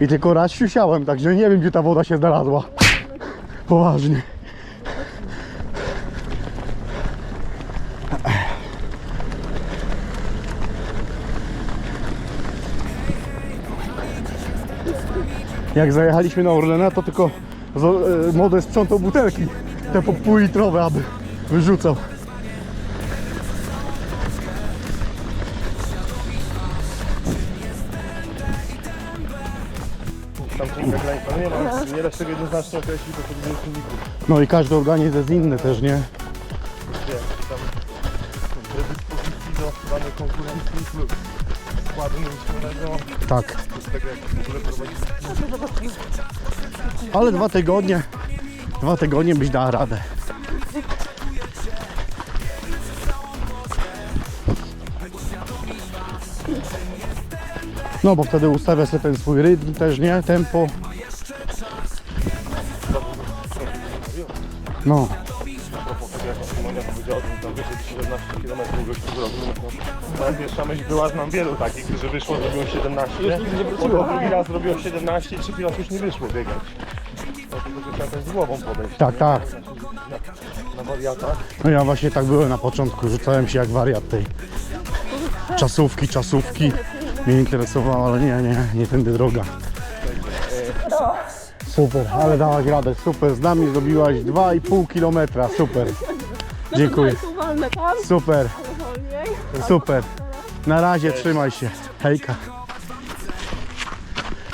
I tylko raz siusiałem, także nie wiem gdzie ta woda się znalazła. Poważnie. Jak zajechaliśmy na Orlena, to tylko e, młody sprzątał butelki, te po półlitrowe, aby wyrzucał. Nie nie da się tego jednoznacznie określić, bo to dużo czynników. No i każdy organizm jest inny też, nie? Wiesz, tam predyspozycji do danej konkurencji lub składu mięśniowego, Tak. z tego jak w ogóle prowadzić. Ale dwa tygodnie, dwa tygodnie byś dała radę. No bo wtedy ustawia sobie ten swój rytm też, nie? Tempo. No, A propos tego, jak Monia powiedziała, że tam wyszedł 17 km gościu zrobił. no to Pierwsza myśl była, znam wielu takich, którzy wyszło, zrobiło 17. Potem drugi raz zrobiło 17 i trzeci raz już nie wyszło biegać. Dlatego też z głową podejść. tak, tak. Na, na wariatach. No ja właśnie tak byłem na początku, rzucałem się jak wariat tej czasówki, czasówki. Mnie interesowało, ale nie, nie, nie tędy droga. Super, ale dałaś radę, super. Z nami zrobiłaś 2,5 km, super. Dziękuję. Tam, Super, wolniej. super. Na razie, trzymaj się. Hejka.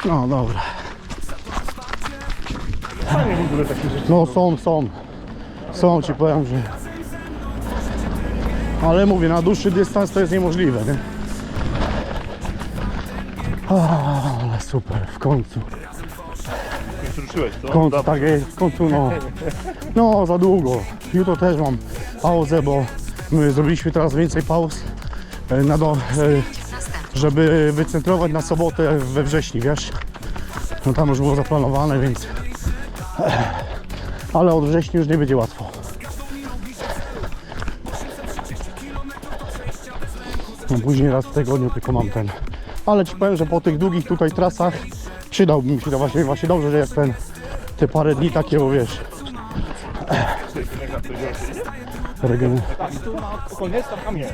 No dobra. Fajnie w ogóle takie rzeczy. No są, są. Są, ci powiem, że... Ale mówię, na dłuższy dystans to jest niemożliwe, nie? A, ale super, w końcu. Ruszyłeś, co? Końcu, tak jest, w końcu no. No, za długo. Jutro też mam pauzę, bo my zrobiliśmy teraz więcej pauz, e, na do, e, żeby wycentrować na sobotę we wrześniu, wiesz? No tam już było zaplanowane, więc... Ale od września już nie będzie łatwo. No później raz w tygodniu tylko mam ten. Ale ci powiem, że po tych długich tutaj trasach przydałby mi się to właśnie, właśnie dobrze, że jest ten te parę dni takie, bo wiesz, regen... Spokojnie, tam kamień.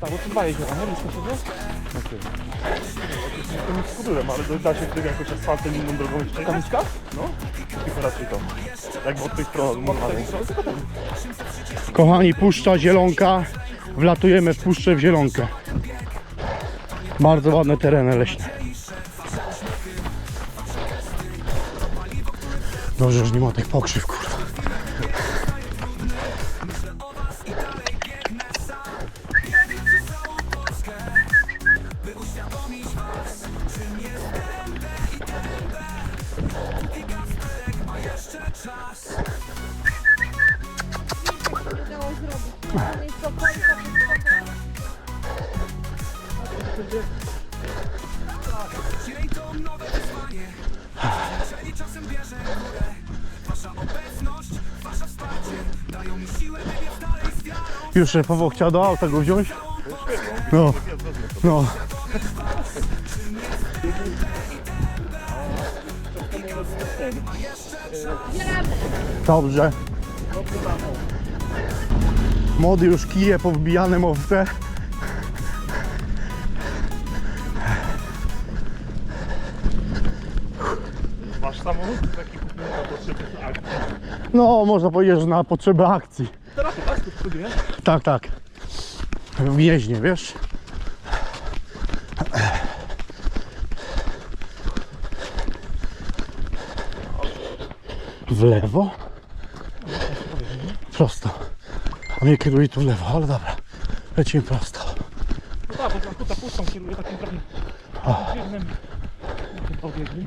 Tak, bo tu dwa jeziora, nie? Blisko siebie? To nic z kudurem, ale da się wtedy jakoś asfaltem inną drogą jeszcze. Kamiska? No, tylko raczej to. Jakby od tej strony. Kochani, Puszcza Zielonka. Wlatujemy w Puszczę w Zielonkę. Bardzo ładne tereny leśne. Dobrze, że nie ma tych pokrzyw, kurwa. Już szefowo chciał do auta go wziąć? No, no. Dobrze. Młody już kije powbijane mowce. Masz samochód taki kupiony na potrzeby akcji. No, można powiedzieć, że na potrzeby akcji. Teraz tak, to nie? Tak, tak. W Gnieźnie, wiesz? W lewo? Prosto. A mnie kieruje tu w lewo, ale dobra. Lecimy prosto. No tak, bo tam kuta pustą kieruje takim trochę dziwnym pobiegiem.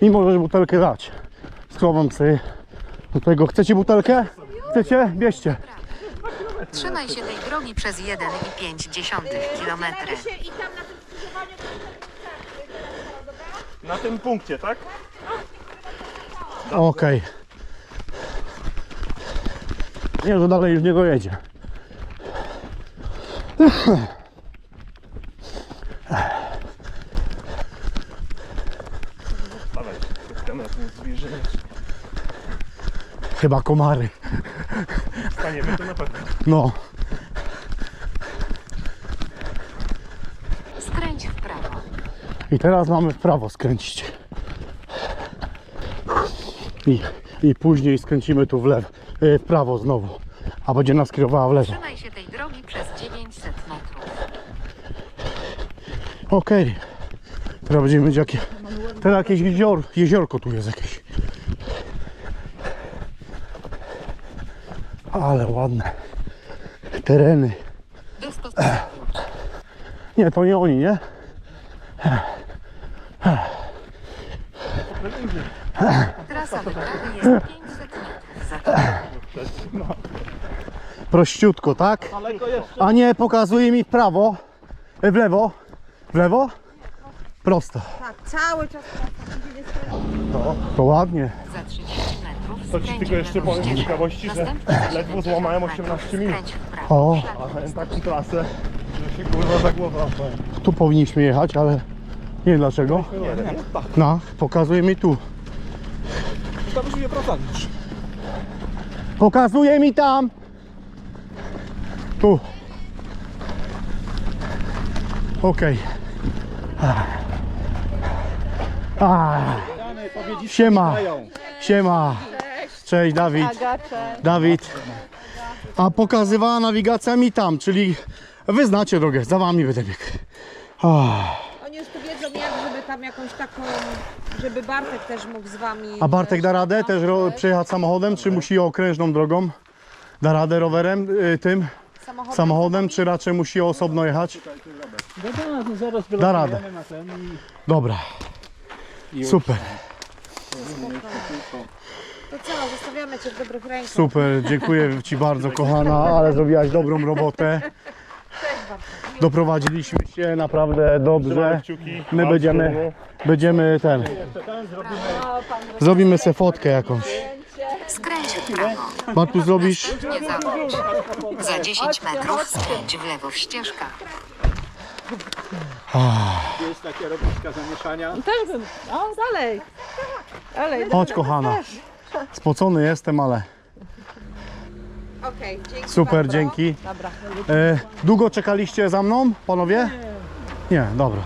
I możesz butelkę dać. Schowam sobie do tego. Chcecie butelkę? Chcecie? Bierzcie. Trzymaj się tej drogi przez 1,5 km. i na tym punkcie, tak? Okej. Nie, że dalej już nie dojedzie. Dawaj, kamerę zbliżymy. Chyba komary. Staniemy tu na pewno. No. Skręć w prawo. I teraz mamy w prawo skręcić. I, i później skręcimy tu w lewo, y, w prawo znowu. A będzie nas kierowała w lewo. Trzymaj się tej drogi przez 900 metrów. Okej. Teraz będziemy mieć jakie. Teraz jakieś jezior, jeziorko tu jest jakieś. Ale ładne. Tereny. Nie, to nie oni, nie? Trasa wyprawy jest 500 metrów. Prościutko, tak? A nie, pokazuje mi w prawo. e, W lewo. W lewo? Prosto. Tak, cały czas To ładnie. Za 30 metrów To ci tylko jeszcze powiem z ciekawości, że ledwo 70 złamałem metrów 18 minut. O. A jest taką trasę, że się kurwa za głowę łapałem. Tu powinniśmy jechać, ale nie wiem dlaczego. No, pokazuje mi tu. To byś mnie prowadzić. Pokazuje mi tam. Tu. Okej. Ah. Siema. Siema. Cześć Dawid. Dawid. A pokazywała nawigacja mi tam, czyli wy znacie drogę, za wami będę biegł. Ah. Oni już tu wiedzą jak, żeby tam jakąś taką, żeby Bartek też mógł z wami... A Bartek da radę też ro- przejechać samochodem, czy musi okrężną drogą? Da radę rowerem, y, tym samochodem. samochodem, czy raczej musi osobno jechać? Da, zaraz Da radę. wylądujemy na ten i... Dobra, super, To co, zostawiamy Cię w dobrych rękach. super, dziękuję Ci bardzo kochana, ale zrobiłaś dobrą robotę. Doprowadziliśmy się naprawdę dobrze. My będziemy, będziemy ten, zrobimy sobie fotkę jakąś. Skręć w prawo. Bartu zrobisz? Nie zawróć. Za 10 metrów skręć w lewo w ścieżkach. Jest takie robiska zamieszania. Też bym. O, dalej. Dalej. Chodź kochana. Spocony jestem, ale Okej, dzięki super, bardzo. dzięki. Dobra. E, długo czekaliście za mną, panowie? Nie, dobra.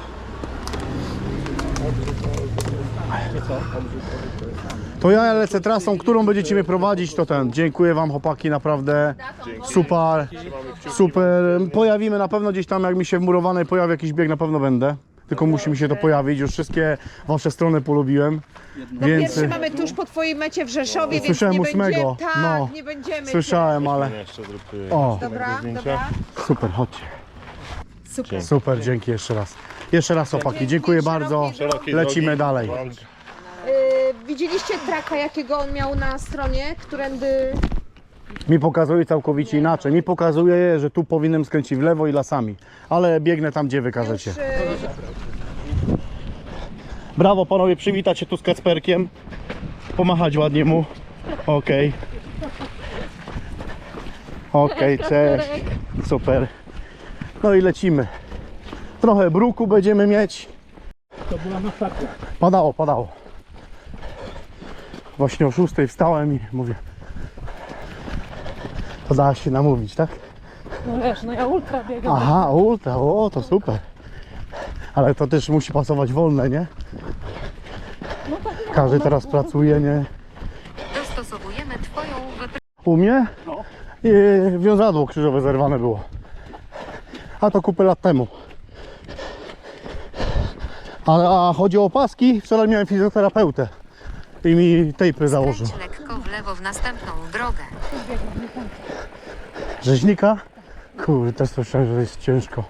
To ja lecę trasą, którą będziecie mnie prowadzić, to ten. Dziękuję wam chłopaki, naprawdę super, super. Pojawimy na pewno gdzieś tam, jak mi się w murowanej pojawi jakiś bieg, na pewno będę. Tylko musi mi się to pojawić, już wszystkie wasze strony polubiłem. No Więc pierwszy mamy tuż po twojej mecie w Rzeszowie, więc Słyszałem nie ósmego. będziemy, tak, No. nie będziemy. słyszałem, ale Jeszcze zrób y, O. Dobra, zdjęcia. dobra. super, chodźcie. Super. Super, dzięki jeszcze raz. Jeszcze raz chłopaki, dziękuję bardzo. Szerokiej Lecimy drogi. dalej. Y, widzieliście traka, jakiego on miał na stronie, którędy... Mi pokazuje całkowicie inaczej. Mi pokazuje, że tu powinienem skręcić w lewo i lasami. Ale biegnę tam, gdzie wykażecie. Brawo panowie, przywitać się tu z Kacperkiem. Pomachać ładnie mu. Okej. Okej, cześć. Super. No i lecimy. Trochę bruku będziemy mieć. To była masakra. Padało, padało. Właśnie o 6 wstałem i mówię. To się namówić, tak? No wiesz, no ja ultra biegam. Aha, ultra, o to super. Ale to też musi pasować wolne, nie? Każdy teraz pracuje, nie? Dostosowujemy Twoją. U mnie I wiązadło krzyżowe zerwane było. A to kupę lat temu. A, a chodzi o opaski, wczoraj miałem fizjoterapeutę i mi tejpy założył. Skręć lewo w następną drogę. Rzeźnika? Kurde, też słyszałem, że jest ciężko.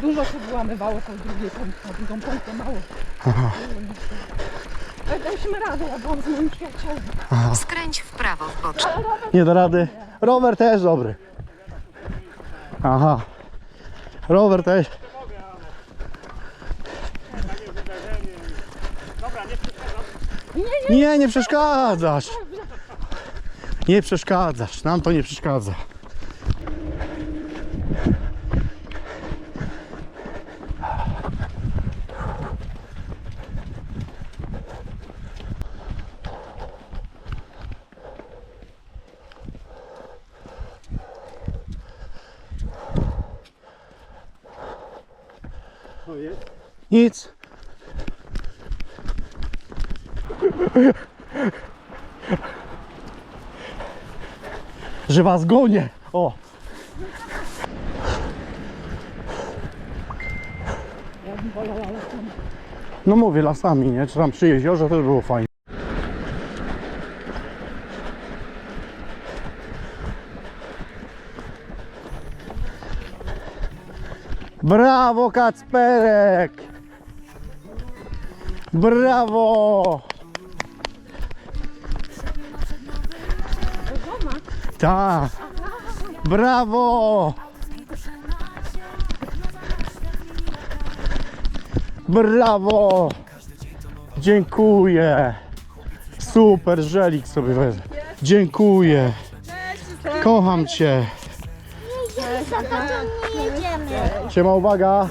Dużo się wyłamywało tą drugiej, tą, tą drugą pompę mało. Ale daliśmy radę, ja byłam z moim przyjacielem. Skręć w prawo w boczne. Nie da rady. Rower też dobry. Aha. Rower też. Nie, nie przeszkadzasz. Nie przeszkadzasz. Nam to nie przeszkadza. Że was gonię. O. No mówię lasami, nie? Czy tam przy jeziorze to by było fajnie. Brawo Kacperek! Brawo! Tak! Brawo! Brawo! Dziękuję! Super, żelik sobie wezmę. Dziękuję! Kocham Cię! Siema, uwaga!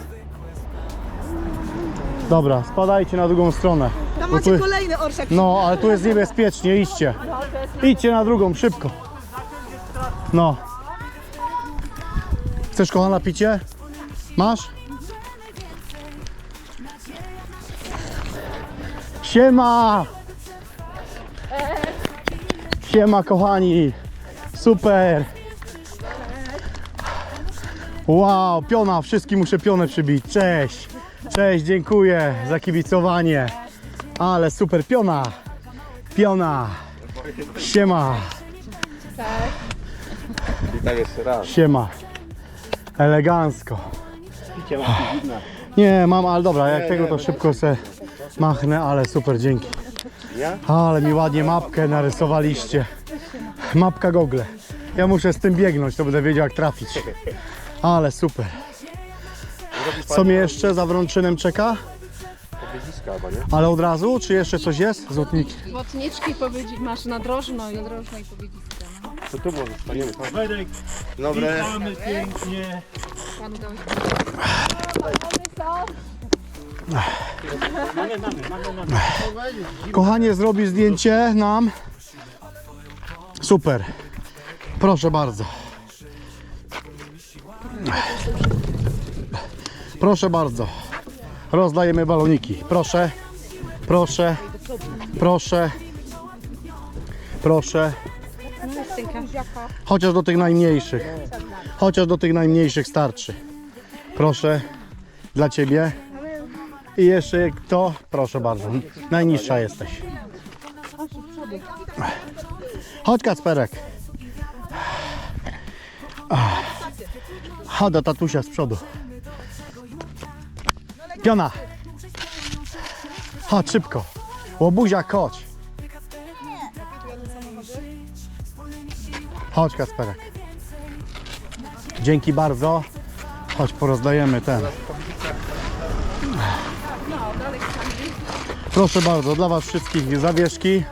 Dobra, spadajcie na drugą stronę. Tam Bo macie tu- kolejny orszak. No, ale tu jest niebezpiecznie, idźcie. Idźcie na drugą, szybko. No. Chcesz kochana picie? Masz? Siema! Siema kochani! Super! Wow, piona, wszystkim muszę pionę przybić. Cześć! Cześć, dziękuję za kibicowanie. Ale super, piona! Piona! Siema! Witam jeszcze raz. Siema! Elegancko. Nie, mam, ale dobra, jak tego to szybko se machnę, ale super, dzięki. Ale mi ładnie mapkę narysowaliście. Mapka Google. Ja muszę z tym biegnąć, to będę wiedział jak trafić. Ale super. Co mnie jeszcze za Wrączynem czeka? Chyba, nie? Ale od razu, czy jeszcze coś jest? Złotniki. Błotniczki powiedzi, masz nadrożno i nadrożno i powiedzisko. To tu może staniemy. Werek, Dobre. witamy pięknie. Panu dałeś Mamy, mamy, mamy, mamy. Kochanie, zrobi zdjęcie nam. Super. Proszę bardzo. Proszę bardzo. Rozdajemy baloniki. Proszę. Proszę. Proszę. Proszę. Chociaż do tych najmniejszych. Chociaż do tych najmniejszych starczy. Proszę. Dla ciebie. I jeszcze kto? Proszę bardzo. Najniższa jesteś. Chodź Kacperek. Chodź do tatusia z przodu. Piona. Chodź szybko. Łobuziak, chodź. Chodź Kacperek. Dzięki bardzo. Chodź porozdajemy ten. Proszę bardzo, dla Was wszystkich zawieszki.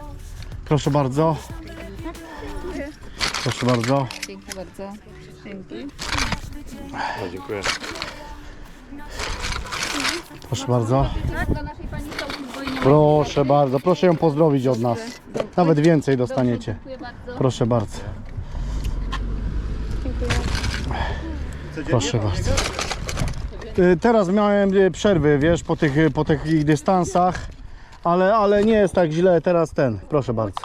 Proszę bardzo. Proszę bardzo. Dzięki bardzo. Dzięki. No, dziękuję. Proszę bardzo. Proszę bardzo. Proszę ją pozdrowić od nas. Nawet więcej dostaniecie. Proszę bardzo. Proszę bardzo. Y, Teraz miałem y, przerwy, wiesz, po tych, po tych dystansach, ale, ale nie jest tak źle. Teraz ten. Proszę bardzo.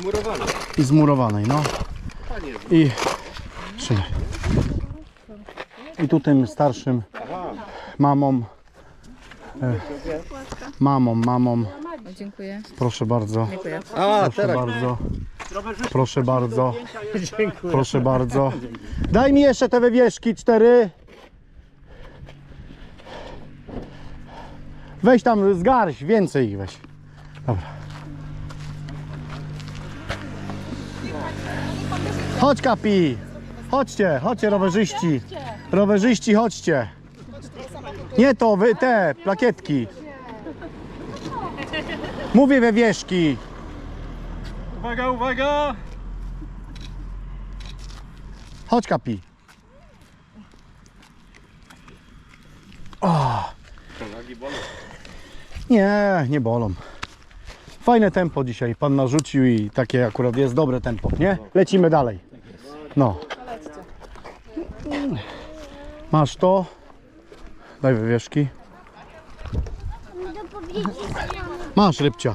Zmurowane. I zmurowanej, no. I trzymaj. I tu tym starszym mamom. E, mamom, mamom. Dziękuję. Proszę bardzo. Dziękuję. Proszę bardzo. Proszę bardzo. Proszę bardzo. Daj mi jeszcze te wywieszki cztery. Weź tam z garść, więcej ich weź. Dobra. Chodź kapi. Chodźcie, chodźcie rowerzyści. Rowerzyści, chodźcie. Nie to, wy te plakietki. Mówię wywieszki. Uwaga, uwaga! Chodź kapi. Nie, nie bolą. Fajne tempo dzisiaj pan narzucił i takie akurat jest dobre tempo, nie? Lecimy dalej. No. Masz to. Daj wywieszki. Masz rybcia.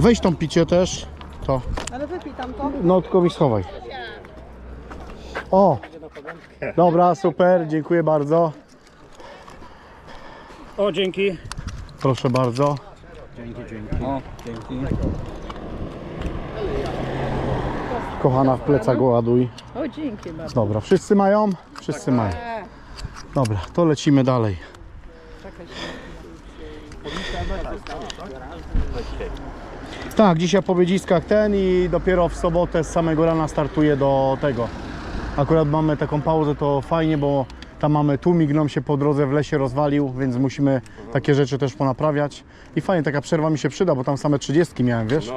Weź tą picie też. To. Ale wypij tam to. No tylko mi schowaj. O! Dobra, super, dziękuję bardzo. O, dzięki. Proszę bardzo. Dzięki, dzięki. O, dzięki. Kochana, w plecach go ładuj. O, dzięki bardzo. Dobra, wszyscy mają? Wszyscy mają. Dobra, to lecimy dalej. Tak, dzisiaj po Wiedziskach ten i dopiero w sobotę z samego rana startuję do tego. Akurat mamy taką pauzę, to fajnie, bo tam mamy tłumik, nam się po drodze w lesie rozwalił, więc musimy takie rzeczy też ponaprawiać. I fajnie, taka przerwa mi się przyda, bo tam same 30 miałem, wiesz?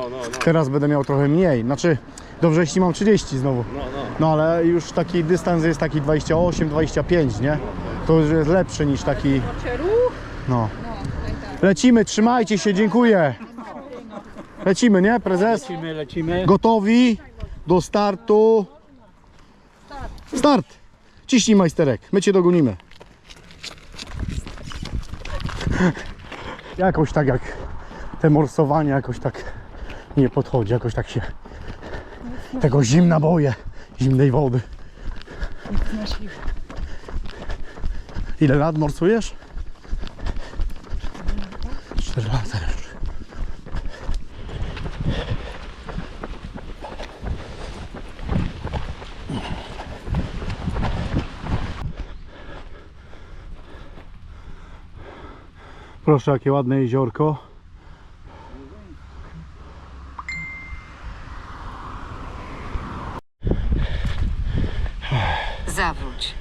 Teraz będę miał trochę mniej. Znaczy, dobrze, jeśli mam 30 znowu. No ale już taki dystans jest taki 28-25, nie? To już jest lepszy niż taki. No. Lecimy, trzymajcie się, dziękuję. Lecimy, nie, prezes? Lecimy, lecimy. Gotowi do startu. Start! Ciśnij majsterek, my cię dogonimy. Jakoś tak jak te morsowanie jakoś tak nie podchodzi, jakoś tak się tego zimna boję, zimnej wody. Ile lat morsujesz? Proszę, jakie ładne jeziorko. Zawróć.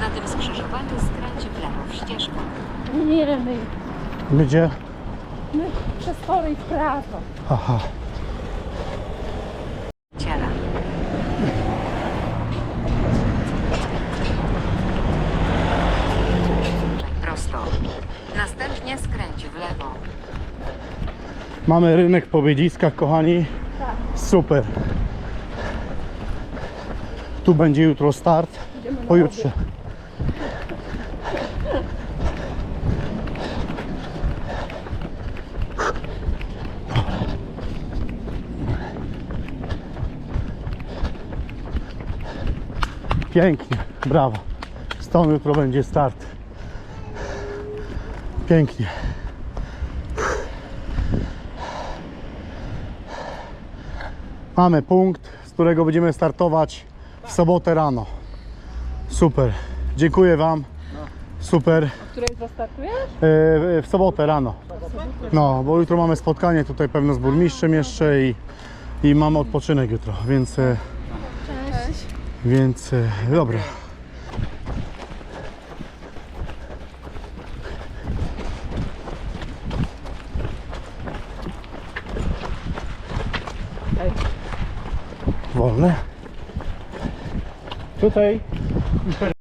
Na tym skrzyżowaniu skręć w lewo w ścieżkę. Nie, my, Gdzie? my przez tory w prawo. Aha. Ciela. Prosto. Następnie skręć w lewo. Mamy rynek po Wiedziskach, kochani. Super. Tu będzie jutro start. Pojutrze. Pięknie, brawo. Stąd jutro będzie start. Pięknie. Mamy punkt, z którego będziemy startować w sobotę rano. Super. Dziękuję Wam. Super. Której zastartujesz? E, W sobotę rano. No, bo jutro mamy spotkanie tutaj pewno z burmistrzem jeszcze i, i mamy odpoczynek jutro, więc. e, Więc e, dobra. Wolne. Tutaj